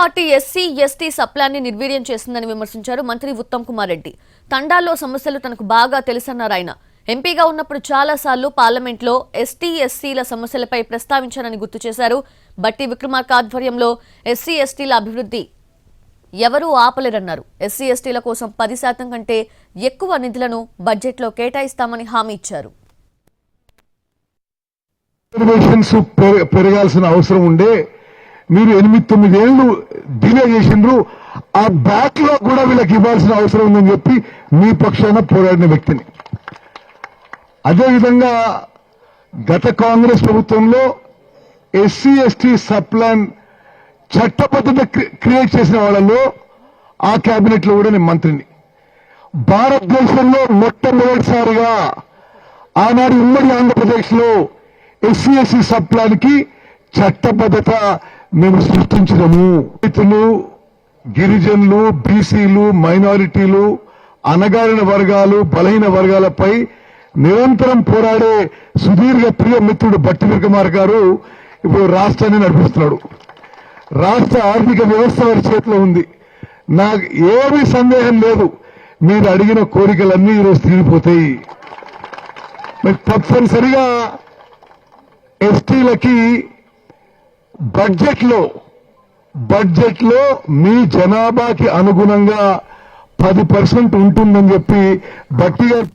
Party SC ST సప్లాన్ని నిర్వీర్యం చేసిందని విమర్శించారు మంత్రి ఉత్తమ్ కుమార్ రెడ్డి. తండాల్లో సమస్యలు తనకు బాగా తెలుసన్నారు ఆయన. ఎంపీగా ఉన్నప్పుడు చాలా సార్లు పార్లమెంట్లో ఎస్టీ ఎస్సీల సమస్యలపై ప్రస్తావించారని గుర్తు చేశారు. బట్టి విక్రమార్క ఆధ్వర్యంలో ఎస్సీ ఎస్టీల అభివృద్ధి ఎవరూ ఆపలేరన్నారు. ఎస్సీ ఎస్టీల కోసం పది శాతం కంటే ఎక్కువ నిధులను బడ్జెట్లో కేటాయిస్తామని హామీ ఇచ్చారు. పెరగాల్సిన అవసరం ఉండే మీరు ఎనిమిది తొమ్మిది ఏళ్ళు డిలే చేసిండ్రు ఆ బ్యాక్లో కూడా వీళ్ళకి ఇవ్వాల్సిన అవసరం ఉందని చెప్పి మీ పక్షాన పోరాడిన వ్యక్తిని. అదేవిధంగా గత కాంగ్రెస్ ప్రభుత్వంలో ఎస్సీ ఎస్టీ సప్లాన్ చట్టబద్ధత క్రియేట్ చేసిన వాళ్ళలో ఆ కేబినెట్లో కూడా నేను మంత్రిని. భారతదేశంలో మొట్టమొదటిసారిగా ఆనాడు ఉమ్మడి ఆంధ్రప్రదేశ్లో ఎస్సీ ఎస్సీ సప్లానికి చట్టబద్ధత మేము సృష్టించినము. రైతులు గిరిజనులు బీసీలు మైనారిటీలు అనగారిన వర్గాలు బలహీన వర్గాలపై నిరంతరం పోరాడే సుదీర్ఘ ప్రియ మిత్రుడు బట్టి విక్రమార్ గారు ఇప్పుడు రాష్ట్రాన్ని నడిపిస్తున్నాడు. రాష్ట్ర ఆర్థిక వ్యవస్థ వారి చేతిలో ఉంది. నాకు ఏమీ సందేహం లేదు. మీరు అడిగిన కోరికలన్నీ ఈరోజు తీరిపోతాయి. మరి తప్పనిసరిగా ఎస్టీలకి బడ్జెట్లో బడ్జెట్లో మీ జనాభాకి అనుగుణంగా పది పర్సెంట్ ఉంటుందని చెప్పి బట్టి గారు